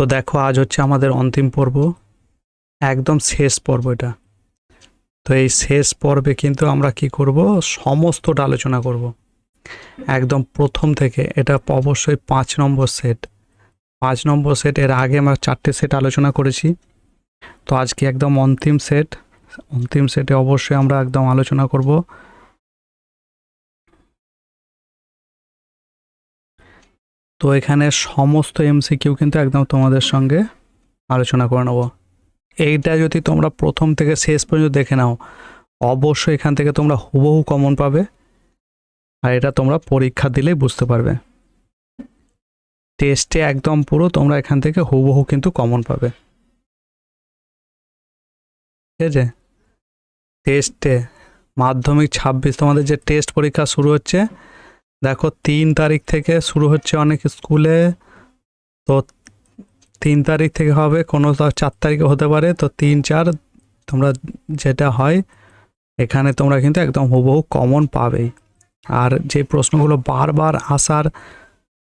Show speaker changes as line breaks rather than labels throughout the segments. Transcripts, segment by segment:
তো দেখো, আজ হচ্ছে আমাদের অন্তিম পর্ব। একদম শেষ পর্ব এটা। তো এই শেষ পর্বে কিন্তু আমরা কি করব? সমস্তটা আলোচনা করব। একদম প্রথম থেকে, এটা অবশ্যই পাঁচ নম্বর সেট। পাঁচ নম্বর সেট, এর আগে আমরা চারটে সেট আলোচনা করেছি। তো আজকে একদম অন্তিম সেট। অন্তিম সেটে অবশ্যই আমরা একদম আলোচনা করব। তো এখানে সমস্ত এমসিকিউ কিন্তু একদম তোমাদের সঙ্গে আলোচনা করে নেব। এইটা যদি তোমরা প্রথম থেকে শেষ পর্যন্ত দেখে নাও, অবশ্যই এখান থেকে তোমরা হুবহু কমন পাবে, আর এটা তোমরা পরীক্ষা দিলেই বুঝতে পারবে। টেস্টে একদম পুরো তোমরা এখান থেকে হুবহু কিন্তু কমন পাবে। ঠিক আছে? টেস্টে মাধ্যমিক ছাব্বিশ, তোমাদের যে টেস্ট পরীক্ষা শুরু হচ্ছে দেখো, তিন তারিখ থেকে শুরু হচ্ছে অনেক স্কুলে। তো তিন তারিখ থেকে হবে, কোনো চার তারিখে হতে পারে। তো তিন, চার তোমরা যেটা হয়, এখানে তোমরা কিন্তু একদম হুবহু কমন পাবেই। আর যে প্রশ্নগুলো বারবার আসার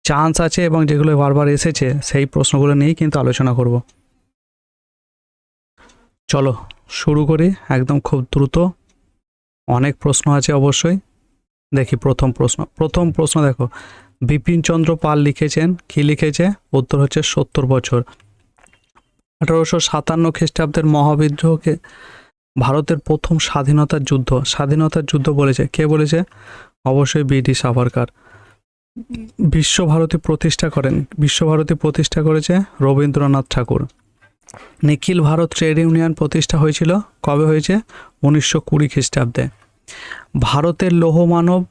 চান্স আছে এবং যেগুলো বারবার এসেছে, সেই প্রশ্নগুলো নিয়েই কিন্তু আলোচনা করব। চলো, শুরু করি, একদম খুব দ্রুত। অনেক প্রশ্ন আছে অবশ্যই। দেখি প্রথম প্রশ্ন। প্রথম প্রশ্ন দেখো বিপিনচন্দ্র পাল লিখেছেন, কি লিখেছে? উত্তর হচ্ছে সত্তর বছর। আঠারোশো সাতান্ন খ্রিস্টাব্দের মহাবিদ্রোহকে ভারতের প্রথম স্বাধীনতার যুদ্ধ। স্বাধীনতার যুদ্ধ বলেছে, কে বলেছে? অবশ্যই বিডি সাভারকার। বিশ্বভারতী প্রতিষ্ঠা করেন। বিশ্বভারতী প্রতিষ্ঠা করেছে রবীন্দ্রনাথ ঠাকুর। নিখিল ভারত ট্রেড ইউনিয়ন প্রতিষ্ঠা হয়েছিল কবে হয়েছে? উনিশশো কুড়ি খ্রিস্টাব্দে। ভারতের লৌহমানব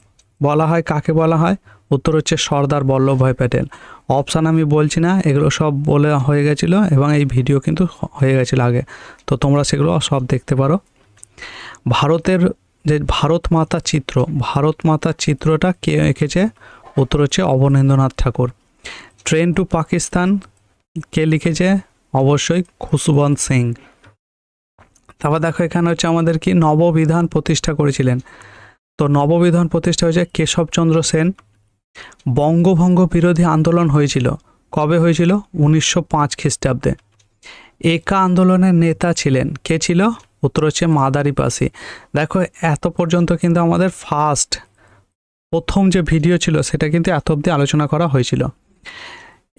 বলা হয়, কাকে বলা হয়? উত্তর হচ্ছে সর্দার বল্লভভাই প্যাটেল। অপশান আমি বলছি না, এগুলো সব বলে হয়ে গেছিল এবং এই ভিডিও কিন্তু হয়ে গেছিল আগে। তো তোমরা সেগুলো সব দেখতে পারো। ভারতের যে ভারত মাতা চিত্র, ভারত মাতার চিত্রটা কে এঁকেছে? উত্তর হচ্ছে অবনীন্দ্রনাথ ঠাকুর। ট্রেন টু পাকিস্তান কে লিখেছে? অবশ্যই খুশবন্ত সিং। তারপর দেখো, এখানে হচ্ছে আমাদের কি নববিধান প্রতিষ্ঠা করেছিলেন। তো নববিধান প্রতিষ্ঠা হয়েছে কেশবচন্দ্র সেন। বঙ্গভঙ্গ বিরোধী আন্দোলন হয়েছিল। কবে হয়েছিল? উনিশশো পাঁচ খ্রিস্টাব্দে। একা আন্দোলনের নেতা ছিলেন। কে ছিল? উত্তর হচ্ছে মাদারি পাসি দেখো, এত পর্যন্ত কিন্তু আমাদের ফার্স্ট প্রথম যে ভিডিও ছিল, সেটা কিন্তু এত অবধি আলোচনা করা হয়েছিল।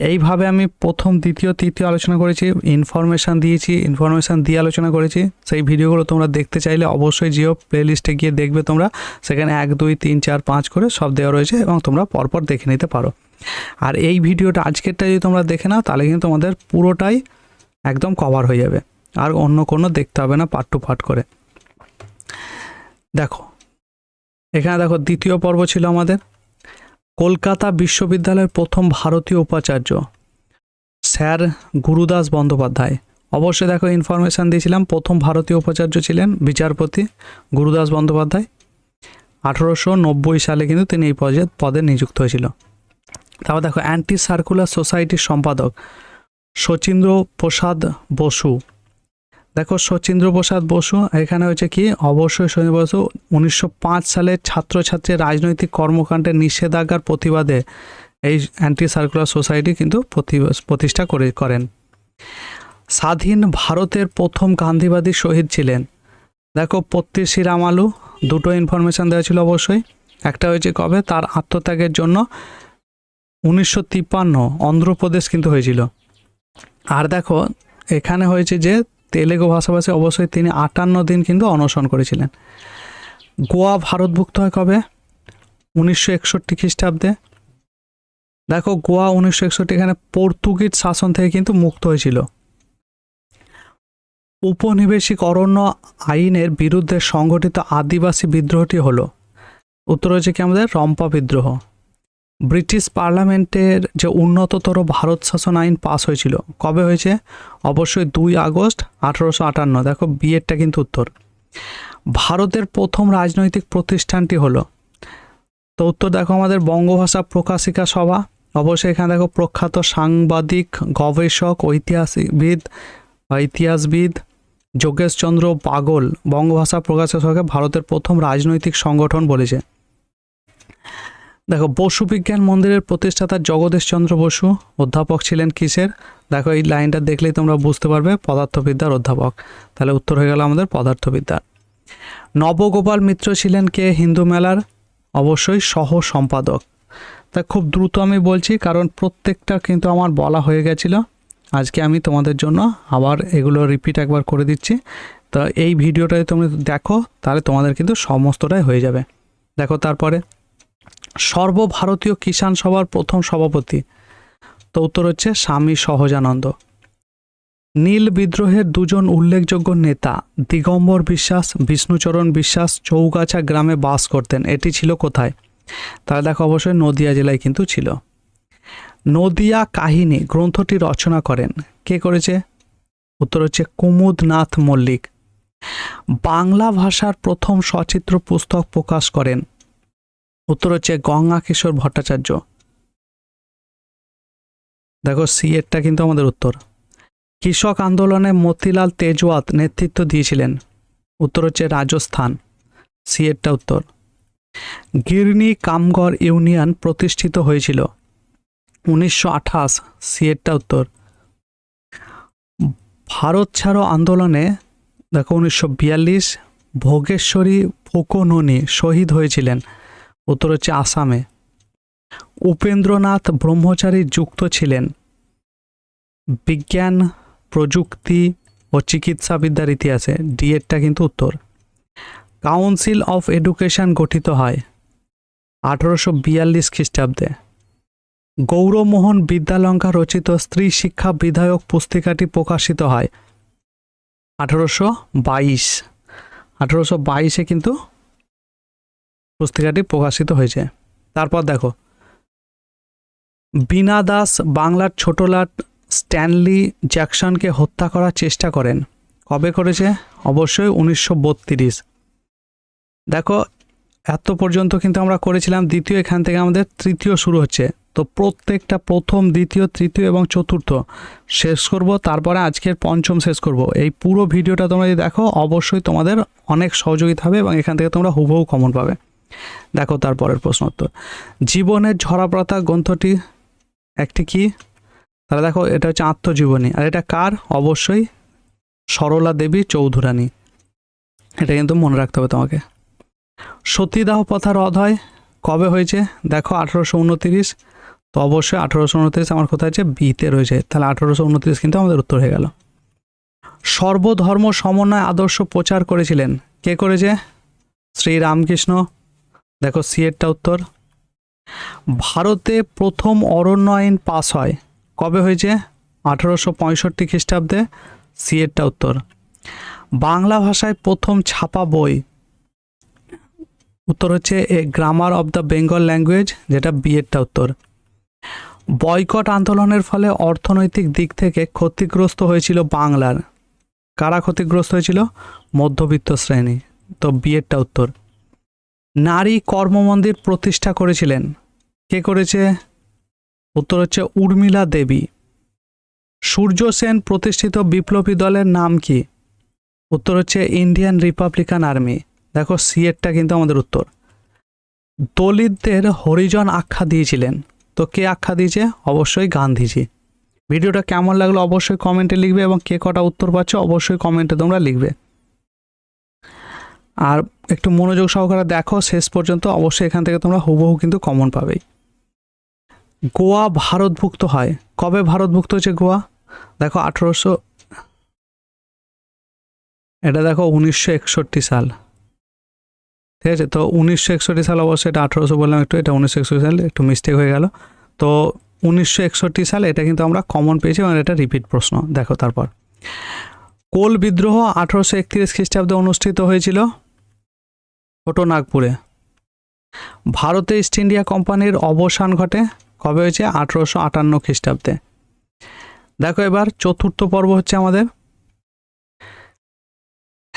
এইভাবে আমি প্রথম, দ্বিতীয়, তৃতীয় আলোচনা করেছি ইনফরমেশান দিয়েছি ইনফরমেশান দিয়ে আলোচনা করেছি। সেই ভিডিওগুলো তোমরা দেখতে চাইলে অবশ্যই জিও প্লেলিস্টে গিয়ে দেখবে তোমরা। সেখানে এক, দুই, তিন, চার, পাঁচ করে সব দেওয়া রয়েছে এবং তোমরা পরপর দেখে নিতে পারো। আর এই ভিডিওটা আজকেরটা যদি তোমরা দেখে নাও, তাহলে কিন্তু তোমাদের পুরোটাই একদম কভার হয়ে যাবে। আর অন্য কোনো দেখতে হবে না পার্ট টু পার্ট করে। দেখো, এখানে দেখো দ্বিতীয় পর্ব ছিল আমাদের। কলকাতা বিশ্ববিদ্যালয়ের প্রথম ভারতীয় উপাচার্য, স্যার গুরুদাস বন্দ্যোপাধ্যায়। অবশ্যই দেখো ইনফরমেশান দিয়েছিলাম, প্রথম ভারতীয় উপাচার্য ছিলেন বিচারপতি গুরুদাস বন্দ্যোপাধ্যায়। আঠারোশো নব্বই সালে কিন্তু তিনি এই পদে পদে নিযুক্ত হয়েছিল। তারপর দেখো অ্যান্টি সার্কুলার সোসাইটির সম্পাদক শচীন্দ্র প্রসাদ বসু। দেখো শচীন্দ্র প্রসাদ বসু, এখানে হয়েছে কি, অবশ্যই শচীন্দ্র বসু, উনিশশো পাঁচ সালে ছাত্রছাত্রীর রাজনৈতিক কর্মকাণ্ডের নিষেধাজ্ঞার প্রতিবাদে এই অ্যান্টি সার্কুলার সোসাইটি কিন্তু প্রতি- প্রতিষ্ঠা করে, করেন। স্বাধীন ভারতের প্রথম গান্ধীবাদী শহীদ ছিলেন। দেখো পত্তি শ্রীরামালু, দুটো ইনফরমেশান দেওয়া ছিল অবশ্যই। একটা হয়েছে কবে? তার আত্মত্যাগের জন্য উনিশশো তিপ্পান্ন, অন্ধ্রপ্রদেশ কিন্তু হয়েছিল। আর দেখো, এখানে হয়েছে যে তেলেগু ভাষাভাষী অবশ্যই তিনি আটান্ন দিন কিন্তু অনশন করেছিলেন। গোয়া ভারতভুক্ত হয় কবে? উনিশশো একষট্টি খ্রিস্টাব্দে। দেখো, গোয়া উনিশশো একষট্টি এখানে পর্তুগিজ শাসন থেকে কিন্তু মুক্ত হয়েছিল। উপনিবেশিক অরণ্য আইনের বিরুদ্ধে সংগঠিত আদিবাসী বিদ্রোহটি হলো। উত্তর হচ্ছে কি আমাদের? রম্পা বিদ্রোহ। ব্রিটিশ পার্লামেন্টের যে উন্নততর ভারত শাসন আইন পাস হয়েছিল, কবে হয়েছে? অবশ্যই দুই আগস্ট আঠারোশো আটান্ন। দেখো, বিয়েরটা কিন্তু উত্তর। ভারতের প্রথম রাজনৈতিক প্রতিষ্ঠানটি হলো, তো উত্তর দেখো আমাদের বঙ্গভাষা প্রকাশিকা সভা। অবশ্যই এখানে দেখো প্রখ্যাত সাংবাদিক, গবেষক, ঐতিহাসিকবিদ বা ইতিহাসবিদ যোগেশচন্দ্র পাগল বঙ্গভাষা প্রকাশক সভাকে ভারতের প্রথম রাজনৈতিক সংগঠন বলেছে। দেখো, বসু বিজ্ঞান মন্দিরের প্রতিষ্ঠাতা জগদীশচন্দ্র বসু অধ্যাপক ছিলেন কিসের? দেখো, এই লাইনটা দেখলেই তোমরা বুঝতে পারবে, পদার্থবিদ্যার অধ্যাপক। তাহলে উত্তর হয়ে গেল আমাদের পদার্থবিদ্যার নবগোপাল মিত্র ছিলেন কে? হিন্দু মেলার অবশ্যই সহ সম্পাদক তা খুব দ্রুত আমি বলছি, কারণ প্রত্যেকটা কিন্তু আমার বলা হয়ে গেছিল। আজকে আমি তোমাদের জন্য আবার এগুলো রিপিট একবার করে দিচ্ছি। তো এই ভিডিওটাই তুমি দেখো, তাহলে তোমাদের কিন্তু সমস্তটাই হয়ে যাবে। দেখো, তারপরে সর্বভারতীয় কিষাণ সভার প্রথম সভাপতি। তো উত্তর হচ্ছে স্বামী সহজানন্দ। নীল বিদ্রোহের দুজন উল্লেখযোগ্য নেতা, দিগম্বর বিশ্বাস, বিষ্ণুচরণ বিশ্বাস, চৌগাছা গ্রামে বাস করতেন। এটি ছিল কোথায়? তাহলে দেখো অবশ্যই নদিয়া জেলায় কিন্তু ছিল। নদিয়া কাহিনী গ্রন্থটি রচনা করেন। কে করেছে? উত্তর হচ্ছে কুমুদনাথ মল্লিক। বাংলা ভাষার প্রথম সচিত্র পুস্তক প্রকাশ করেন উত্তর হচ্ছে গঙ্গা কিশোর ভট্টাচার্য। দেখো, সি এরটা কিন্তু আমাদের উত্তর। কৃষক আন্দোলনে মতিলাল তেজওয়াত নেতৃত্ব দিয়েছিলেন। উত্তর হচ্ছে রাজস্থান। সি এরটা উত্তর। গিরনি কামগড় ইউনিয়ন প্রতিষ্ঠিত হয়েছিল। উনিশশো আঠাশ, সি উত্তর। ভারত ছাড়ো আন্দোলনে, দেখো, উনিশশো বিয়াল্লিশ ভোগেশ্বরী ফুকোননি শহীদ হয়েছিলেন। উত্তর হচ্ছে আসামে। উপেন্দ্রনাথ ব্রহ্মচারী যুক্ত ছিলেন। বিজ্ঞান, প্রযুক্তি ও চিকিৎসাবিদ্যার ইতিহাসে। ডিএডটা কিন্তু উত্তর। কাউন্সিল অফ এডুকেশন গঠিত হয় আঠারোশো বিয়াল্লিশ খ্রিস্টাব্দে। গৌরমোহন বিদ্যালঙ্কা রচিত স্ত্রী শিক্ষা বিধায়ক পুস্তিকাটি প্রকাশিত হয় আঠারোশো বাইশ। আঠারোশো বাইশে কিন্তু পুস্তিকাটি প্রকাশিত হয়েছে। তারপর দেখো। বীণা দাস বাংলার ছোটলাট স্ট্যানলি জ্যাকসনকে হত্যা করার চেষ্টা করেন। কবে করেছে? অবশ্যই উনিশশো বত্রিশ। দেখো, এত পর্যন্ত কিন্তু আমরা করেছিলাম, দ্বিতীয় এখান থেকে আমাদের তৃতীয় শুরু হচ্ছে। তো প্রত্যেকটা প্রথম, দ্বিতীয়, তৃতীয় এবং চতুর্থ শেষ করব, তারপরে আজকের পঞ্চম শেষ করব। এই পুরো ভিডিওটা তোমরা যদি দেখো, অবশ্যই তোমাদের অনেক সহযোগিতা হবে এবং এখান থেকে তোমরা হুবহু কমন পাবে। দেখো তারপরের প্রশ্ন উত্তর। জীবনের ঝরাপাতা গ্রন্থটি একটি কি? তাহলে দেখো, এটা হচ্ছে আত্মজীবনী। আর এটা কার? অবশ্যই সরলা দেবী চৌধুরানী। এটা কিন্তু মনে রাখতে হবে তোমাকে। সতীদাহ প্রথার অধ্যায় কবে হয়েছে? দেখো, আঠারোশো উনতিরিশ। তো অবশ্যই আঠারোশো উনত্রিশ আমার কোথায় আছে বিতে রয়েছে। তাহলে আঠারোশো উনত্রিশ কিন্তু আমাদের উত্তর হয়ে গেল। সর্বধর্ম সমন্বয় আদর্শ প্রচার করেছিলেন। কে করেছে? শ্রী রামকৃষ্ণ দেখো সিএরটা উত্তর। ভারতে প্রথম অরণ্য আইন পাস হয়। কবে হয়েছে? আঠারোশো পঁয়ষট্টি খ্রিস্টাব্দে। সিএরটা উত্তর। বাংলা ভাষায় প্রথম ছাপা বই। উত্তর হচ্ছে a grammar of the Bengal language, যেটা বিএডটা উত্তর। বয়কট আন্দোলনের ফলে অর্থনৈতিক দিক থেকে ক্ষতিগ্রস্ত হয়েছিল বাংলার। কারা ক্ষতিগ্রস্ত হয়েছিল? মধ্যবিত্ত শ্রেণি। তো বিএডটা উত্তর। নারী কর্মমন্দির প্রতিষ্ঠা করেছিলেন। কে করেছে? উত্তর হচ্ছে উর্মিলা দেবী। সূর্য সেন প্রতিষ্ঠিত বিপ্লবী দলের নাম কি? উত্তর হচ্ছে ইন্ডিয়ান রিপাবলিকান আর্মি। দেখো সিএরটা কিন্তু আমাদের উত্তর। দলিতদের হরিজন আখ্যা দিয়েছিলেন। তো কে আখ্যা দিয়েছে? অবশ্যই গান্ধীজি। ভিডিওটা কেমন লাগল অবশ্যই কমেন্টে লিখবে এবং কে কটা উত্তর পাচ্ছ অবশ্যই কমেন্টে তোমরা লিখবে। আর একটু মনোযোগ সহকারে দেখো, শেষ পর্যন্ত অবশ্যই এখান থেকে তোমরা হুবহু কিন্তু কমন পাবেই গোয়া ভারতভুক্ত হয়। কবে ভারতভুক্ত হচ্ছে গোয়া? দেখো, আঠেরোশো এটা দেখো উনিশশো একষট্টি সাল। ঠিক আছে? তো উনিশশো একষট্টি সাল অবশ্যই এটা আঠেরোশো বললাম একটু, এটা উনিশশো একষট্টি সাল, একটু মিস্টেক হয়ে গেল। তো উনিশশো একষট্টি সাল এটা কিন্তু আমরা কমন পেয়েছি এবং এটা রিপিট প্রশ্ন। দেখো তারপর। কোল বিদ্রোহ আঠেরোশো একত্রিশ খ্রিস্টাব্দে অনুষ্ঠিত হয়েছিল। ছোটো নাগপুরে। ভারতে ইস্ট ইন্ডিয়া কোম্পানির অবসান ঘটে কবে হয়েছে? আঠেরোশো আটান্ন খ্রিস্টাব্দে। দেখো এবার, চতুর্থ পর্ব হচ্ছে আমাদের।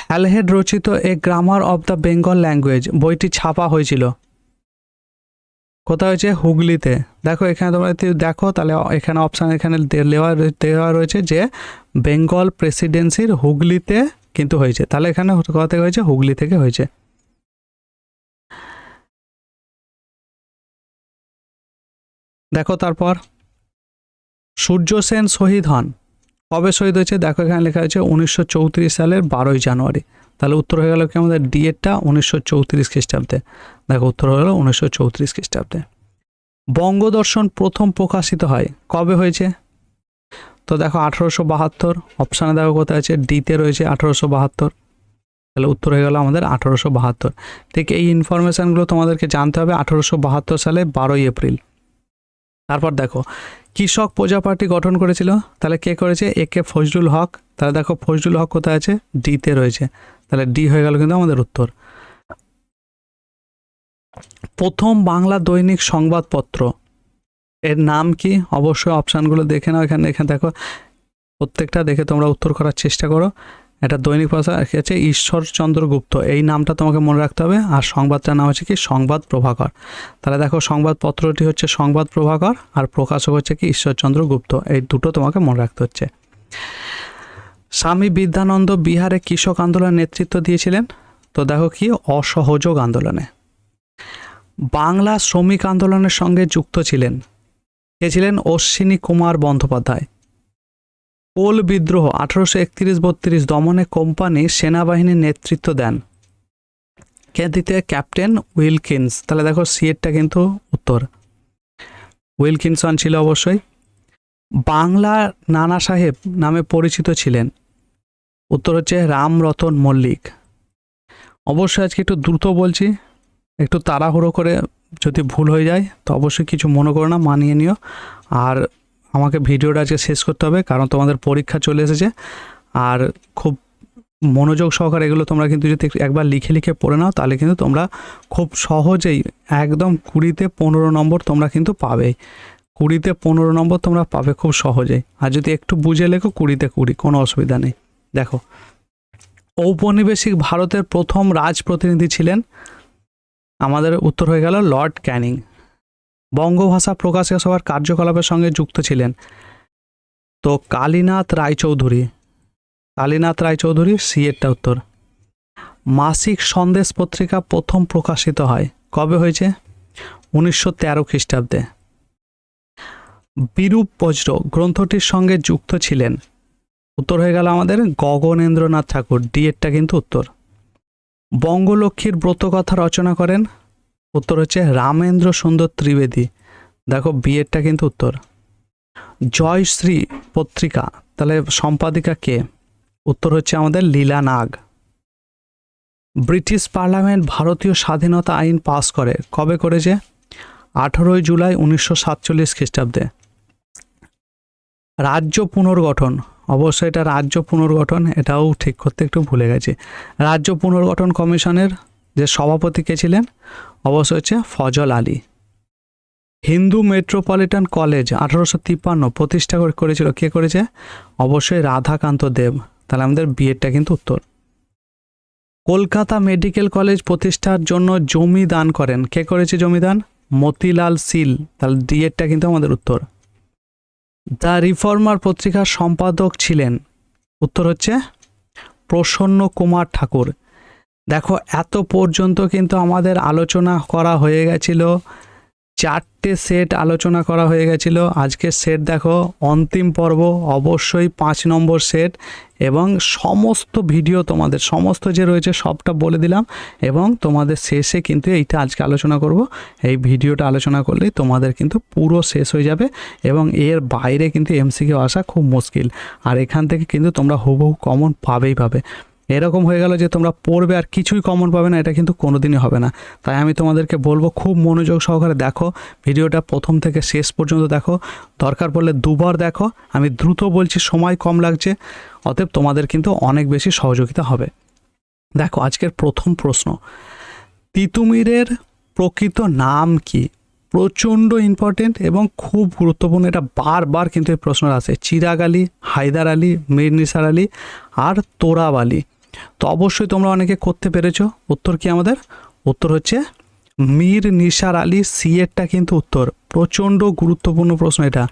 হ্যালহেড রচিত a grammar of the Bengal language, বইটি ছাপা হয়েছিল। কোথায় হয়েছে? হুগলিতে। দেখো, এখানে তোমরা যদি দেখো, তাহলে এখানে অপশান এখানে দেওয়া দেওয়া রয়েছে যে বেঙ্গল প্রেসিডেন্সির হুগলিতে কিন্তু হয়েছে। তাহলে এখানে কোথা থেকে হয়েছে? হুগলি থেকে হয়েছে। দেখো তারপর। সূর্য সেন শহীদ হন। কবে শহীদ হয়েছে? দেখো এখানে লেখা হয়েছে উনিশশো চৌত্রিশ সালের বারোই জানুয়ারি। তাহলে উত্তর হয়ে গেল কি আমাদের ডিএডটা উনিশশো চৌত্রিশ খ্রিস্টাব্দে? দেখো উত্তর হয়ে গেল উনিশশো চৌত্রিশ খ্রিস্টাব্দে। বঙ্গদর্শন প্রথম প্রকাশিত হয় কবে হয়েছে? তো দেখো আঠারোশো বাহাত্তর। অপশানে দেখো কোথায় আছে? ডিতে রয়েছে আঠারোশো বাহাত্তর। তাহলে উত্তর হয়ে গেল আমাদের আঠারোশো বাহাত্তর। ঠিক এই ইনফরমেশানগুলো তোমাদেরকে জানতে হবে আঠারোশো বাহাত্তর সালে বারোই এপ্রিল। তারপর দেখো, কৃষক প্রজা পার্টি গঠন করেছিল, তাহলে কে করেছে? এ কে ফজলুল হক। তাহলে দেখো, ফজলুল হক কোথায় আছে? ডিতে রয়েছে। তাহলে ডি হয়ে গেল কিন্তু আমাদের উত্তর। প্রথম বাংলা দৈনিক সংবাদপত্র। এর নাম কি? অবশ্যই অপশানগুলো দেখে নাও এখানে। এখানে দেখো, প্রত্যেকটা দেখে তোমরা উত্তর করার চেষ্টা করো। এটা দৈনিক ভাষা আছে ঈশ্বরচন্দ্র গুপ্ত। এই নামটা তোমাকে মনে রাখতে হবে। আর সংবাদটার নাম হচ্ছে কি সংবাদ প্রভাকর। তাহলে দেখো সংবাদপত্রটি হচ্ছে সংবাদ প্রভাকর, আর প্রকাশক হচ্ছে কি ঈশ্বরচন্দ্র গুপ্ত। এই দুটো তোমাকে মনে রাখতে হচ্ছে। স্বামী বিদ্যানন্দ বিহারে কৃষক আন্দোলনের নেতৃত্ব দিয়েছিলেন। তো দেখো কি অসহযোগ আন্দোলনে। বাংলা শ্রমিক আন্দোলনের সঙ্গে যুক্ত ছিলেন। কে ছিলেন? অশ্বিনী কুমার বন্দ্যোপাধ্যায়। কোল বিদ্রোহ আঠারোশো একত্রিশ বত্রিশ দমনে কোম্পানি সেনাবাহিনীর নেতৃত্ব দেন। কে দিতে ক্যাপ্টেন উইলকিন্স। তাহলে দেখো সিএটটা কিন্তু উত্তর। উইলকিনসন ছিল অবশ্যই। বাংলা নানা সাহেব নামে পরিচিত ছিলেন। উত্তর হচ্ছে রামরতন মল্লিক। অবশ্যই আজকে একটু দ্রুত বলছি, একটু তাড়াহুড়ো করে যদি ভুল হয়ে যায়, তো অবশ্যই কিছু মনে করো না, মানিয়ে নিও। আর আমাকে ভিডিওটা আজকে শেষ করতে হবে, কারণ তোমাদের পরীক্ষা চলে এসেছে। আর খুব মনোযোগ সহকারে এগুলো তোমরা কিন্তু যদি একবার লিখে লিখে পড়ে নাও, তাহলে কিন্তু তোমরা খুব সহজেই একদম কুড়িতে পনেরো নম্বর তোমরা কিন্তু পাবে। কুড়িতে পনেরো নম্বর তোমরা পাবে খুব সহজেই। আর যদি একটু বুঝে লেখো, কুড়িতে কুড়ি, কোনো অসুবিধা নেই। দেখো, ঔপনিবেশিক ভারতের প্রথম রাজ প্রতিনিধি ছিলেন আমাদের উত্তর হয়ে গেল লর্ড ক্যানিং। বঙ্গভাষা প্রকাশক সভার কার্যকলাপের সঙ্গে যুক্ত ছিলেন। তো কালীনাথ রায়চৌধুরী কালীনাথ রায়চৌধুরী সিএরটা উত্তর। মাসিক সন্দেশ পত্রিকা প্রথম প্রকাশিত হয় কবে হয়েছে? উনিশশো তেরো খ্রিস্টাব্দে। বিরূপ বজ্র গ্রন্থটির সঙ্গে যুক্ত ছিলেন। উত্তর হয়ে গেল আমাদের গগনেন্দ্রনাথ ঠাকুর ডিএডটা কিন্তু উত্তর। বঙ্গলক্ষ্মীর ব্রতকথা রচনা করেন উত্তর হচ্ছে রামেন্দ্র সুন্দর ত্রিবেদী। দেখো, বিয়েরটা কিন্তু উত্তর। জয়শ্রী পত্রিকা, তাহলে সম্পাদিকা কে? উত্তর হচ্ছে আমাদের লীলা নাগ। ব্রিটিশ পার্লামেন্ট ভারতীয় স্বাধীনতা আইন পাস করে। কবে করেছে? আঠেরোই জুলাই উনিশশো সাতচল্লিশ খ্রিস্টাব্দে। রাজ্য পুনর্গঠন। অবশ্যই এটা রাজ্য পুনর্গঠন, এটাও ঠিক করতে একটু ভুলে গেছি। রাজ্য পুনর্গঠন কমিশনের যে সভাপতি কে ছিলেন? অবশ্যই হচ্ছে ফজল আলী। হিন্দু মেট্রোপলিটন কলেজ আঠারোশো তিপ্পান্ন প্রতিষ্ঠা করেছিল। কে করেছে? অবশ্যই রাধাকান্ত দেব। তাহলে আমাদের বিএডটা কিন্তু উত্তর। কলকাতা মেডিকেল কলেজ প্রতিষ্ঠার জন্য জমি দান করেন। কে করেছে জমি দান? মতিলাল সিল। তাহলে ডিএডটা কিন্তু আমাদের উত্তর। দ্য রিফর্মার পত্রিকার সম্পাদক ছিলেন। উত্তর হচ্ছে প্রসন্ন কুমার ঠাকুর। দেখো, এত পর্যন্ত কিন্তু আমাদের আলোচনা করা হয়ে গেছিল। চারটে সেট আলোচনা করা হয়ে গেছিল। আজকের সেট দেখো, অন্তিম পর্ব, অবশ্যই পাঁচ নম্বর সেট এবং সমস্ত ভিডিও তোমাদের, সমস্ত যে রয়েছে সবটা বলে দিলাম এবং তোমাদের শেষে কিন্তু এইটা আজকে আলোচনা করব। এই ভিডিওটা আলোচনা করলেই তোমাদের কিন্তু পুরো শেষ হয়ে যাবে এবং এর বাইরে কিন্তু এমসিকিউ আসা খুব মুশকিল। আর এখান থেকে কিন্তু তোমরা হুবহু কমন পাবেই পাবে। এরকম হয়ে গেল যে তোমরা পড়বে আর কিছুই কমন পাবে না, এটা কিন্তু কোনোদিনই হবে না। তাই আমি তোমাদেরকে বলব, খুব মনোযোগ সহকারে দেখো, ভিডিওটা প্রথম থেকে শেষ পর্যন্ত দেখো। দরকার পড়লে দুবার দেখো, আমি দ্রুত বলছি, সময় কম লাগছে, অতএব তোমাদের কিন্তু অনেক বেশি সহযোগিতা হবে। দেখো, আজকের প্রথম প্রশ্ন, তিতুমিরের প্রকৃত নাম কি? প্রচণ্ড ইম্পর্টেন্ট এবং খুব গুরুত্বপূর্ণ, এটা বারবার কিন্তু এই প্রশ্নটা আসে চিরাগ আলী হায়দার আলী, মীর নিসার আলী আর তোরাব আলী। তো অবশ্যই তোমরা অনেকে করতে পেরেছ। উত্তর কি আমাদের? উত্তর হচ্ছে মীর নিসার আলী সিএরটা কিন্তু উত্তর। প্রচণ্ড গুরুত্বপূর্ণ প্রশ্ন এটা।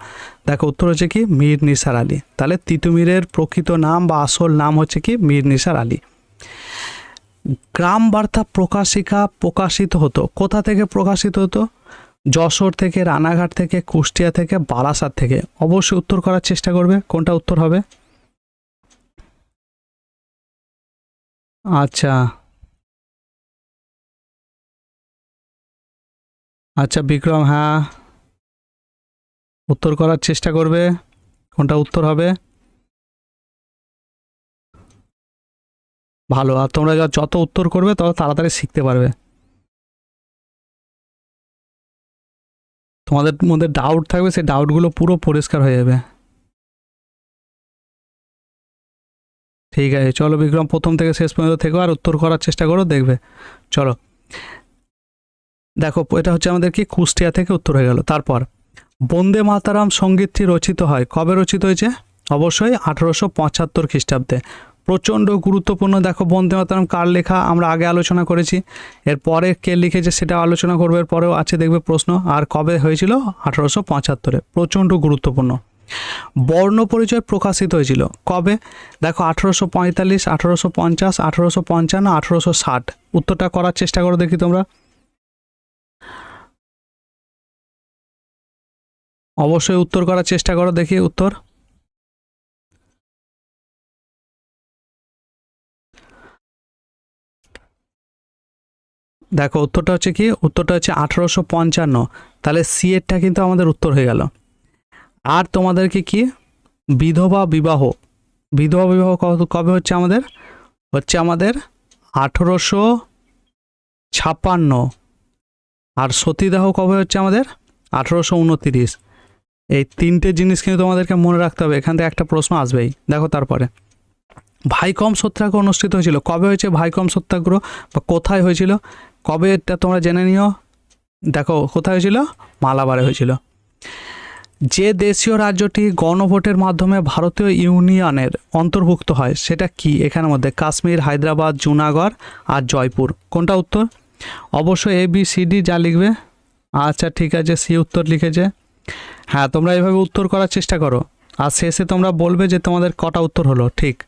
দেখো, উত্তর হচ্ছে কি মীর নিসার আলী। তাহলে তিতুমিরের প্রকৃত নাম বা আসল নাম হচ্ছে কি মীর নিসার আলী। গ্রাম বার্তা প্রকাশিকা প্রকাশিত হতো। কোথা থেকে প্রকাশিত হতো? যশোর থেকে, রানাঘাট থেকে, কুষ্টিয়া থেকে, বারাসাত থেকে। অবশ্যই উত্তর করার চেষ্টা করবে। কোনটা উত্তর হবে? আচ্ছা। আচ্ছা বিক্রম হ্যাঁ। উত্তর করার চেষ্টা করবে। কোনটা উত্তর হবে? ভালো, আর তোমরা যত উত্তর করবে, তত তাড়াতাড়ি শিখতে পারবে। তোমাদের মধ্যে ডাউট থাকবে, সেই ডাউটগুলো পুরো পরিষ্কার হয়ে যাবে। ঠিক আছে, চলো বিক্রম, প্রথম থেকে শেষ পর্যন্ত থেকো আর উত্তর করার চেষ্টা করো, দেখবে। চলো। দেখো, এটা হচ্ছে আমাদের কি, কুষ্টিয়া থেকে উত্তর হয়ে গেল। তারপর, বন্দে মাতারাম সঙ্গীতটি রচিত হয়, কবে রচিত হয়েছে? অবশ্যই আঠারোশো পঁচাত্তর খ্রিস্টাব্দে। প্রচণ্ড গুরুত্বপূর্ণ, দেখো, বন্দে মাতারাম কার লেখা, আমরা আগে আলোচনা করেছি। এরপরে কে লিখেছে সেটা আলোচনা করবে এরপরেও আছে, দেখবে, প্রশ্ন, আর কবে হয়েছিল? আঠারোশো পঁচাত্তরে। প্রচণ্ড গুরুত্বপূর্ণ। বর্ণ পরিচয় প্রকাশিত হয়েছিল। কবে? দেখো, আঠারোশো পঁয়তাল্লিশ, আঠারোশো পঞ্চাশ, আঠারোশো পঞ্চান্ন, আঠারোশো ষাট। উত্তরটা করার চেষ্টা করো দেখি তোমরা। অবশ্যই উত্তর করার চেষ্টা করো দেখি উত্তর। দেখো, উত্তরটা হচ্ছে কি? উত্তরটা হচ্ছে আঠারোশো পঞ্চান্ন। তাহলে সি এরটা কিন্তু আমাদের উত্তর হয়ে গেল। আর তোমাদেরকে কি? বিধবা বিবাহ। বিধবা বিবাহ কবে হচ্ছে আমাদের? হচ্ছে আমাদের আঠেরোশো ছাপ্পান্ন। আর সতীদাহ কবে হচ্ছে আমাদের? আঠেরোশো উনতিরিশ। এই তিনটে জিনিস কিন্তু তোমাদেরকে মনে রাখতে হবে। এখান থেকে একটা প্রশ্ন আসবেই। দেখো তারপরে। ভাইকম সত্যাগ্রহ অনুষ্ঠিত হয়েছিল। কবে হয়েছে ভাইকম সত্যাগ্রহ? বা কোথায় হয়েছিল? কবে এটা তোমরা জেনে নিও। দেখো, কোথায় হয়েছিল? মালাবারে হয়েছিল। যে দেশীয় রাজ্যটি গণভোটের মাধ্যমে ভারতীয় ইউনিয়নের অন্তর্ভুক্ত হয়, সেটা কি? এখানে মধ্যে কাশ্মীর, হায়দ্রাবাদ, জুনাগড় আর জয়পুর। কোনটা উত্তর? অবশ্যই এ বি সি ডি যা লিখবে। আচ্ছা ঠিক আছে, সি উত্তর লিখেছে। হ্যাঁ তোমরা এভাবে উত্তর করার চেষ্টা করো। আর শেষে তোমরা বলবে যে তোমাদের কটা উত্তর হলো, ঠিক।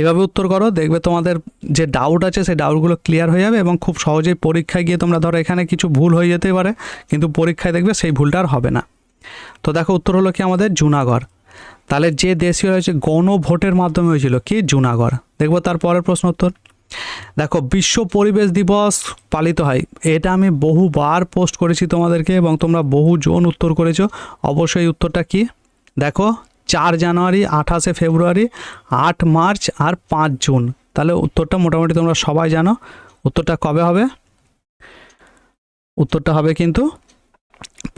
এভাবে উত্তর করো, দেখবে তোমাদের যে ডাউট আছে সেই ডাউটগুলো ক্লিয়ার হয়ে যাবে এবং খুব সহজেই পরীক্ষায় গিয়ে তোমরা ধরো এখানে কিছু ভুল হয়ে যেতে পারে, কিন্তু পরীক্ষায় দেখবে সেই ভুলটা আর হবে না। তো দেখো উত্তর হলো কি আমাদের জুনাগড়। তাহলে যে দেশীয় হয়েছে গণভোটের মাধ্যমে হয়েছিল কি? জুনাগড়। দেখব তার পরের প্রশ্ন উত্তর। দেখো, বিশ্ব পরিবেশ দিবস পালিত হয়। এটা আমি বহুবার পোস্ট করেছি তোমাদেরকে এবং তোমরা বহু জন উত্তর করেছ। অবশ্যই উত্তরটা কি? দেখো চার জানুয়ারি, আঠাশে ফেব্রুয়ারি, আট মার্চ আর পাঁচ জুন। তাহলে উত্তরটা মোটামুটি তোমরা সবাই জানো। উত্তরটা কবে হবে? উত্তরটা হবে কিন্তু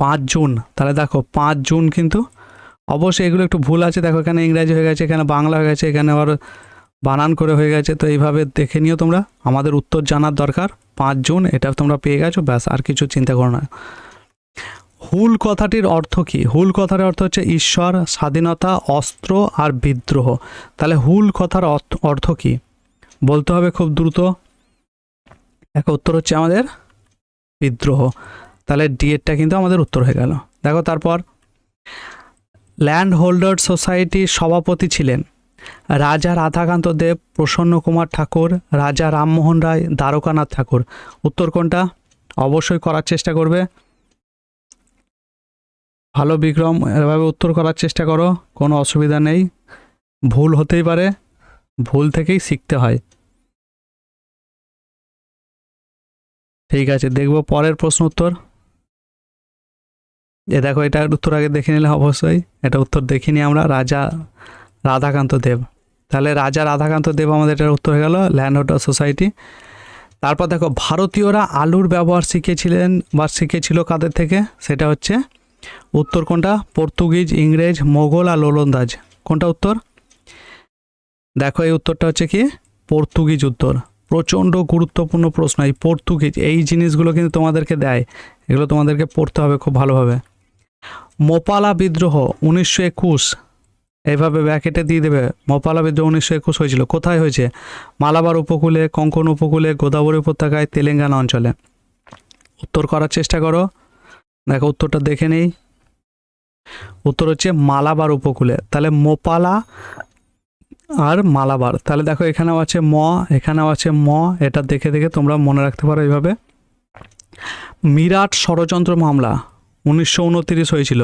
পাঁচ জুন। তাহলে দেখো, পাঁচ জুন কিন্তু অবশ্যই এগুলো একটু ভুল আছে। দেখো, এখানে ইংরাজি হয়ে গেছে, এখানে বাংলা হয়ে গেছে, এখানে আবার বানান করে হয়ে গেছে। তো এইভাবে দেখে নিও তোমরা। আমাদের উত্তর জানার দরকার। পাঁচ জুন, এটা তোমরা পেয়ে গেছো, ব্যাস, আর কিছু চিন্তা করো না। হুল কথাটির অর্থ কি? হুল কথার অর্থ হচ্ছে ঈশ্বর, স্বাধীনতা, অস্ত্র আর বিদ্রোহ। তাহলে হুল কথার অর্থ- কি? বলতে হবে খুব দ্রুত। এক উত্তর হচ্ছে আমাদের বিদ্রোহ। তাহলে ডিএডটা কিন্তু আমাদের উত্তর হয়ে গেল। দেখো, তারপর। ল্যান্ড হোল্ডার সোসাইটির সভাপতি ছিলেন রাজা রাধাকান্ত দেব, প্রসন্ন কুমার ঠাকুর, রাজা রামমোহন রায়, দ্বারকানাথ ঠাকুর। উত্তর কোনটা? অবশ্যই করার চেষ্টা করবে। ভালো বিক্রম, এভাবে উত্তর করার চেষ্টা করো, কোনো অসুবিধা নেই। ভুল হতেই পারে, ভুল থেকেই শিখতে হয়। ঠিক আছে, দেখব পরের প্রশ্ন উত্তর। এ দেখো, এটার উত্তর আগে দেখে নিলে অবশ্যই, এটা উত্তর দেখিনি আমরা, রাজা রাধাকান্ত দেব। তাহলে রাজা রাধাকান্ত দেব আমাদের এটার উত্তর হয়ে গেল ল্যান্ড হোল্ডার সোসাইটি তারপর দেখো, ভারতীয়রা আলুর ব্যবহার শিখেছিলেন বা শিখেছিল কাদের থেকে? সেটা হচ্ছে উত্তর কোনটা? পর্তুগিজ, ইংরেজ, মোগল আর ওলন্দাজ কোনটা উত্তর? দেখো, এই উত্তরটা হচ্ছে কি? পর্তুগিজ উত্তর। প্রচণ্ড গুরুত্বপূর্ণ প্রশ্ন। এই পর্তুগিজ, এই জিনিসগুলো কিন্তু তোমাদেরকে দেয়। এগুলো তোমাদেরকে পড়তে হবে খুব ভালোভাবে। মোপালা বিদ্রোহ উনিশশো একুশ। এইভাবে ব্যাকেটে দিয়ে দেবে। মোপালা বিদ্রোহ উনিশশো একুশ হয়েছিল। কোথায় হয়েছে? মালাবার উপকূলে, কঙ্কন উপকূলে, গোদাবরী উপত্যকায়, তেলেঙ্গানা অঞ্চলে। উত্তর করার চেষ্টা করো। দেখো উত্তরটা দেখে নেই। উত্তর হচ্ছে মালাবার উপকূলে। তাহলে মোপালা আর মালাবার। তাহলে দেখো এখানেও আছে ম, এখানেও আছে ম। এটা দেখে দেখে তোমরা মনে রাখতে পারো এইভাবে। মিরাট ষড়যন্ত্র মামলা উনিশশো উনতিরিশ হয়েছিল।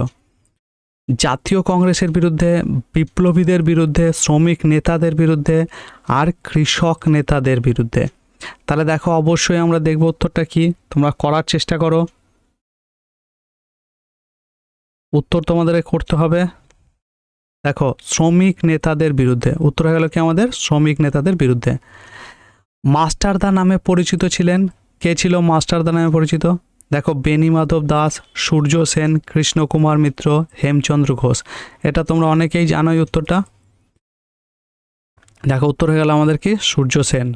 জাতীয় কংগ্রেসের বিরুদ্ধে, বিপ্লবীদের বিরুদ্ধে, শ্রমিক নেতাদের বিরুদ্ধে আর কৃষক নেতাদের বিরুদ্ধে। তাহলে দেখো অবশ্যই আমরা দেখব উত্তরটা কি। তোমরা করার চেষ্টা করো। উত্তর তোমাদের করতে হবে। দেখো, শ্রমিক নেতাদের বিরুদ্ধে, উত্তর হয়ে গেল কি আমাদের? শ্রমিক নেতাদের বিরুদ্ধে। মাস্টারদা নামে পরিচিত ছিলেন। কে ছিল মাস্টারদা নামে পরিচিত? দেখো বেনি বেণীমাধব দাস, সূর্য সেন কৃষ্ণকুমার মিত্র, হেমচন্দ্র ঘোষ। এটা তোমরা অনেকেই জানো উত্তরটা। দেখো, উত্তর হয়ে গেল আমাদের কি? সূর্য সেন।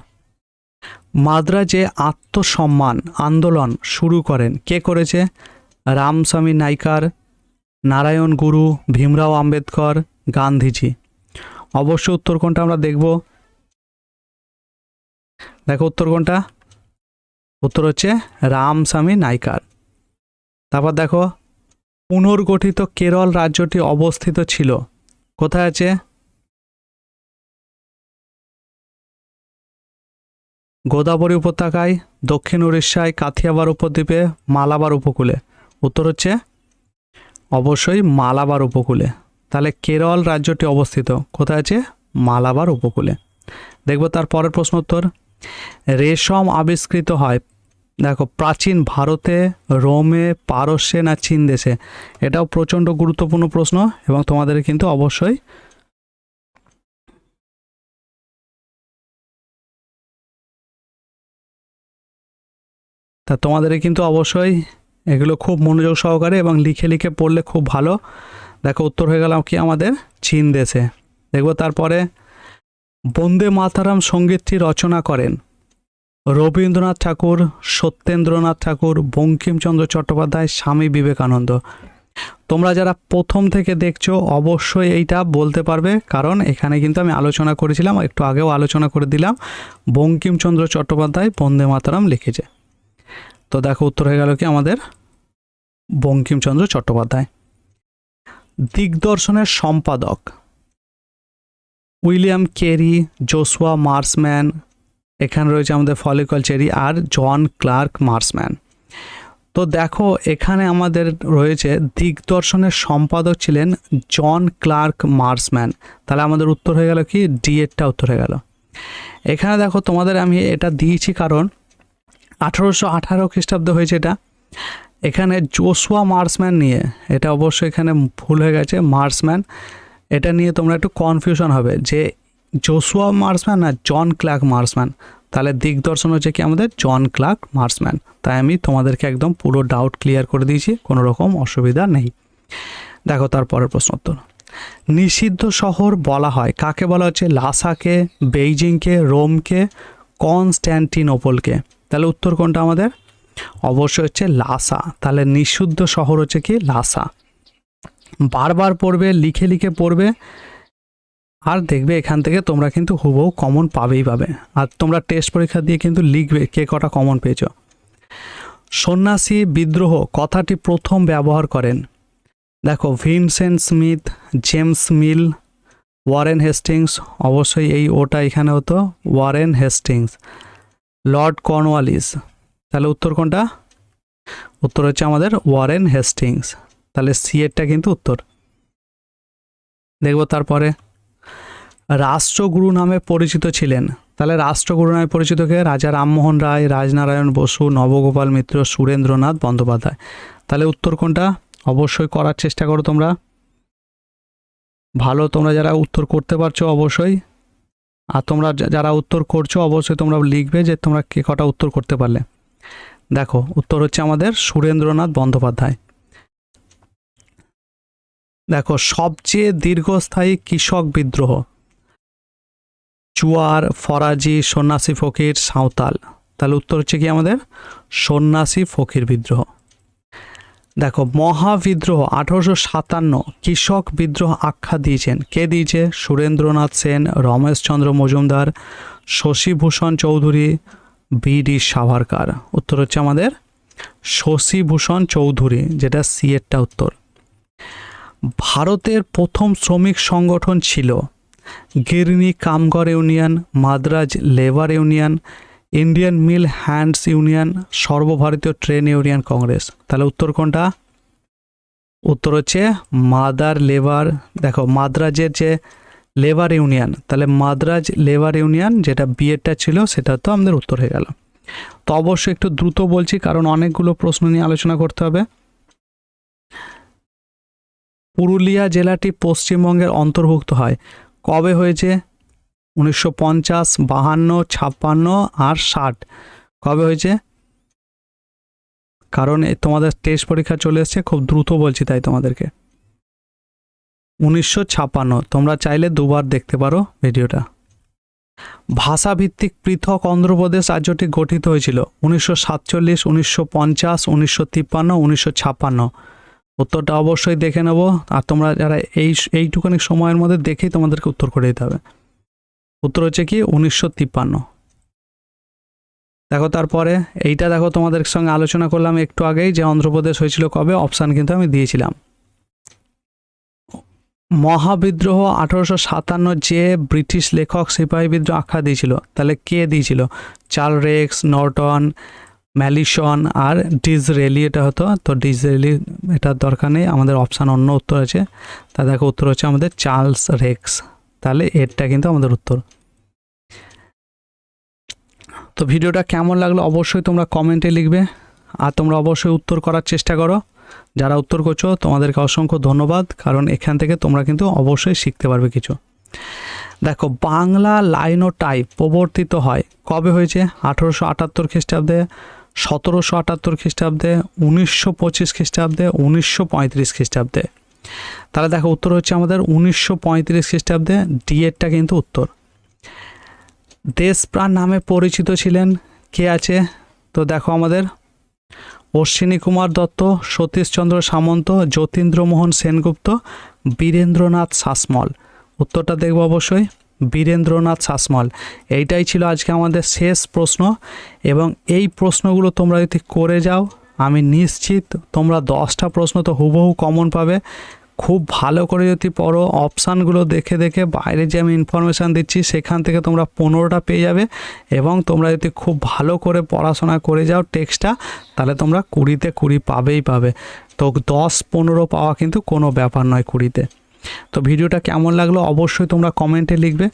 মাদ্রাজে আত্মসম্মান আন্দোলন শুরু করেন। কে করেছে? রামস্বামী নাইকার নারায়ণ গুরু, ভীমরাও আম্বেদকর, গান্ধীজি। অবশ্য উত্তর কোনটা আমরা দেখব। দেখো উত্তর কোনটা উত্তর হচ্ছে রামস্বামী নাইকার। তারপর দেখো, পুনর্গঠিত কেরল রাজ্যটি অবস্থিত ছিল। কোথায় আছে? গোদাবরী উপত্যকায়, দক্ষিণ উড়িষ্যায়, কাথিয়াবার উপদ্বীপে, মালাবার উপকূলে। উত্তর হচ্ছে অবশ্যই মালাবার উপকূলে। তাহলে কেরল রাজ্যটি অবস্থিত। কোথায় আছে? মালাবার উপকূলে। দেখব তার পরের প্রশ্ন উত্তর। রেশম আবিষ্কৃত হয়, দেখো, প্রাচীন ভারতে, রোমে, পারস্যে না চীন দেশে? এটাও প্রচণ্ড গুরুত্বপূর্ণ প্রশ্ন এবং তোমাদের কিন্তু অবশ্যই তা তোমাদের কিন্তু অবশ্যই এগুলো খুব মনোযোগ সহকারে এবং লিখে লিখে পড়লে খুব ভালো। দেখো উত্তর হয়ে গেলাম কি আমাদের? চীন দেশে। দেখব তারপরে, বন্দে মাতারাম সঙ্গীতটি রচনা করেন রবীন্দ্রনাথ ঠাকুর, সত্যেন্দ্রনাথ ঠাকুর, বঙ্কিমচন্দ্র চট্টোপাধ্যায়, স্বামী বিবেকানন্দ। তোমরা যারা প্রথম থেকে দেখছ অবশ্যই এইটা বলতে পারবে, কারণ এখানে কিন্তু আমি আলোচনা করেছিলাম, একটু আগেও আলোচনা করে দিলাম। বঙ্কিমচন্দ্র চট্টোপাধ্যায় বন্দে মাতারাম লিখেছে। তো দেখো উত্তর হয়ে গেল কি আমাদের? বঙ্কিমচন্দ্র চট্টোপাধ্যায়। দিগদর্শনের সম্পাদক উইলিয়াম কেরি, জোসুয়া মার্সম্যান, এখানে রয়েছে আমাদের ফলিকল চেরি আর জন ক্লার্ক মার্সম্যান। তো দেখো এখানে আমাদের রয়েছে দিগদর্শনের সম্পাদক ছিলেন জন ক্লার্ক মার্সম্যান। তাহলে আমাদের উত্তর হয়ে গেল কি? ডি এরটা উত্তর হয়ে গেল। এখানে দেখো তোমাদের আমি এটা দিয়েছি কারণ আঠারোশো আঠারো খ্রিস্টাব্দে হয়েছে এটা। এখানে জোসুয়া মার্সম্যান নিয়ে, এটা অবশ্যই এখানে ভুল হয়ে গেছে, মার্সম্যান। এটা নিয়ে তোমরা একটু কনফিউশন হবে যে জোসুয়া মার্সম্যান না জন ক্লার্ক মার্সম্যান? তাহলে দিগদর্শন হচ্ছে কি আমাদের জন ক্লার্ক মার্সম্যান। তাই আমি তোমাদেরকে একদম পুরো ডাউট ক্লিয়ার করে দিয়েছি, কোনো রকম অসুবিধা নেই। দেখো তারপরের প্রশ্ন উত্তর নিষিদ্ধ শহর বলা হয়, কাকে বলা হচ্ছে? লাসাকে, বেইজিংকে, রোমকে, কনস্ট্যান্টিনোপলকে। তাহলে উত্তর কোনটা আমাদের? অবশ্যই হচ্ছে লাসা। তাহলে নিষিদ্ধ শহর হচ্ছে কি? লাসা। বারবার পড়বে, লিখে লিখে পড়বে। আর দেখবে এখান থেকে তোমরা কিন্তু হুবহু কমন পাবেই পাবে। আর তোমরা টেস্ট পরীক্ষা দিয়ে কিন্তু লিখবে কে কটা কমন পেয়েছ। সন্ন্যাসী, বিদ্রোহ, কথাটি প্রথম ব্যবহার করেন। দেখো, Vincent Smith, James Mill, Warren Hastings, অবশ্যই এই ওটা এখানে হতো, ওয়ারেন হেস্টিংস। লর্ড কর্নওয়ালিস তাহলে উত্তর কোনটা? উত্তর হচ্ছে আমাদের ওয়ারেন হেস্টিংস। তাহলে সি এরটা কিন্তু উত্তর। দেখব তারপরে। রাষ্ট্রগুরু নামে পরিচিত ছিলেন। তাহলে রাষ্ট্রগুরু নামে পরিচিত কে? রাজা রামমোহন রায়, রাজনারায়ণ বসু, নবগোপাল মিত্র, সুরেন্দ্রনাথ বন্দ্যোপাধ্যায়। তাহলে উত্তর কোনটা? অবশ্যই করার চেষ্টা করো তোমরা। ভালো তোমরা যারা উত্তর করতে পারছ অবশ্যই। আর তোমরা যারা উত্তর করছ, অবশ্যই তোমরা লিখবে যে তোমরা কে কটা উত্তর করতে পারলে। দেখো, উত্তর হচ্ছে আমাদের সুরেন্দ্রনাথ বন্দ্যোপাধ্যায়। দেখো, সবচেয়ে দীর্ঘস্থায়ী কৃষক বিদ্রোহ। চুয়ার, ফরাজি, সন্ন্যাসী ফকির, সাঁওতাল। তাহলে উত্তর হচ্ছে কি আমাদের? সন্ন্যাসী ফকির বিদ্রোহ। দেখো মহাবিদ্রোহ আঠারোশো সাতান্ন, কৃষক বিদ্রোহ আখ্যা দিয়েছেন। কে দিয়েছে? Surendranath Sen, Rameshchandra Majumdar, Shashibhushan Chaudhuri, B D Savarkar. উত্তর হচ্ছে আমাদের শশীভূষণ চৌধুরী, যেটা সি এরটা উত্তর। ভারতের প্রথম শ্রমিক সংগঠন ছিল Girni Kamgar union, Madras labour union Indian mill hands union সর্বভারতীয় ট্রেন ইউনিয়ন কংগ্রেস। তাহলে উত্তর কোনটা? উত্তর হচ্ছে মাদার লেবার, দেখো মাদ্রাজের যে লেবার ইউনিয়ন, তাহলে মাদ্রাজ লেবার ইউনিয়ন যেটা বিয়েরটা ছিল সেটা তো আমাদের উত্তর হয়ে গেল। তো অবশ্যই একটু দ্রুত বলছি, কারণ অনেকগুলো প্রশ্ন নিয়ে আলোচনা করতে হবে। পুরুলিয়া জেলাটি পশ্চিমবঙ্গের অন্তর্ভুক্ত হয়। কবে হয়েছে? উনিশশো পঞ্চাশ, বাহান্ন, ছাপ্পান্ন আর ষাট। কবে হয়েছে? কারণ তোমাদের টেস্ট পরীক্ষা চলে এসছে, খুব দ্রুত বলছি তাই তোমাদেরকে। উনিশশো ছাপ্পান্ন, তোমরা চাইলে দুবার দেখতে পারো ভিডিওটা। ভাষাভিত্তিক পৃথক অন্ধ্রপ্রদেশ রাজ্যটি গঠিত হয়েছিল উনিশশো সাতচল্লিশ, উনিশশো পঞ্চাশ, উনিশশো তিপ্পান্ন, উনিশশো ছাপ্পান্ন। উত্তরটা অবশ্যই দেখে নেব, আর তোমরা যারা এই এইটুখানি সময়ের মধ্যে দেখেই তোমাদেরকে উত্তর করে দিতে হবে। উত্তর হচ্ছে কি উনিশশো তিপ্পান্ন। দেখো তারপরে, এইটা দেখো তোমাদের সঙ্গে আলোচনা করলাম একটু আগেই যে অন্ধ্রপ্রদেশ হয়েছিল কবে অপশান কিন্তু আমি দিয়েছিলাম। মহাবিদ্রোহ আঠারোশো সাতান্ন যে ব্রিটিশ লেখক সিপাহী বিদ্রোহ আখ্যা দিয়েছিল, তাহলে কে দিয়েছিল? চার্ল রেক্স নর্টন ম্যালিসন আর ডিজরেলি এটা হতো। তো ডিজরেলি এটার দরকার নেই, আমাদের অপশান অন্য উত্তর আছে। তা দেখো উত্তর হচ্ছে আমাদের চার্লস রেক্স। তাহলে এরটা কিন্তু আমাদের উত্তর। তো ভিডিওটা কেমন লাগল অবশ্যই তোমরা কমেন্টে লিখবে। আর তোমরা অবশ্যই উত্তর করার চেষ্টা করো। যারা উত্তর করছ, তোমাদেরকে অসংখ্য ধন্যবাদ। কারণ এখান থেকে তোমরা কিন্তু অবশ্যই শিখতে পারবে কিছু। দেখো, বাংলা লাইনোটাইপ প্রবর্তিত হয় কবে হয়েছে? আঠেরোশো আটাত্তর খ্রিস্টাব্দে, সতেরোশো আটাত্তর খ্রিস্টাব্দে, উনিশশো পঁচিশ খ্রিস্টাব্দে, উনিশশো পঁয়ত্রিশ খ্রিস্টাব্দে। তাহলে দেখো উত্তর হচ্ছে আমাদের উনিশশো পঁয়ত্রিশ খ্রিস্টাব্দে ডিএডটা কিন্তু উত্তর। দেশপ্রাণ নামে পরিচিত ছিলেন কে আছে? তো দেখো আমাদের অশ্বিনী কুমার দত্ত, সতীশচন্দ্র সামন্ত, যতীন্দ্রমোহন সেনগুপ্ত, বীরেন্দ্রনাথ শাসমল। উত্তরটা দেখব অবশ্যই, বীরেন্দ্রনাথ শাসমল। এইটাই ছিল আজকে আমাদের শেষ প্রশ্ন এবং এই প্রশ্নগুলো তোমরা যদি করে যাও আমি নিশ্চিত তোমরা দশটা প্রশ্ন তো হুবহু কমন পাবে। খুব ভালো করে যদি পড়ো অপশানগুলো দেখে দেখে বাইরে যে আমি ইনফরমেশান দিচ্ছি, সেখান থেকে তোমরা পনেরোটা পেয়ে যাবে এবং তোমরা যদি খুব ভালো করে পড়াশোনা করে যাও টেক্সটটা তাহলে তোমরা কুড়িতে কুড়ি পাবেই পাবে। তো দশ পনেরো পাওয়া কিন্তু কোনো ব্যাপার নয় কুড়িতে। তো ভিডিওটা কেমন লাগল অবশ্যই তোমরা কমেন্টে লিখবে।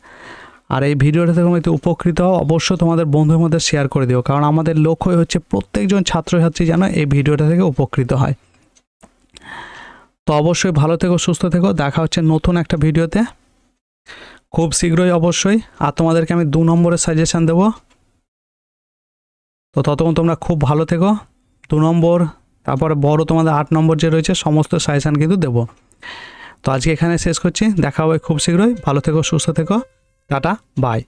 আর এই ভিডিওটা থেকে যদি উপকৃত হও। অবশ্যই তোমাদের বন্ধুর মধ্যে শেয়ার করে দিও, কারণ আমাদের লক্ষ্যই হচ্ছে প্রত্যেকজন ছাত্রছাত্রী যেন এই ভিডিওটা থেকে উপকৃত হয়। তো অবশ্যই ভালো থেকো, সুস্থ থেকো, দেখা হচ্ছে নতুন একটা ভিডিওতে। খুব শীঘ্রই অবশ্যই। আর তোমাদেরকে আমি দু নম্বরের সাজেশান দেবো। তো ততক্ষণ তোমরা খুব ভালো থেকো, দু নম্বর, তারপরে বড় তোমাদের আট নম্বর যে রয়েছে, সমস্ত সাজেশান কিন্তু দেবো। তো আজকে এখানে শেষ করছি, দেখা হবে খুব শীঘ্রই। ভালো থেকো, সুস্থ থেকো। Tata bye.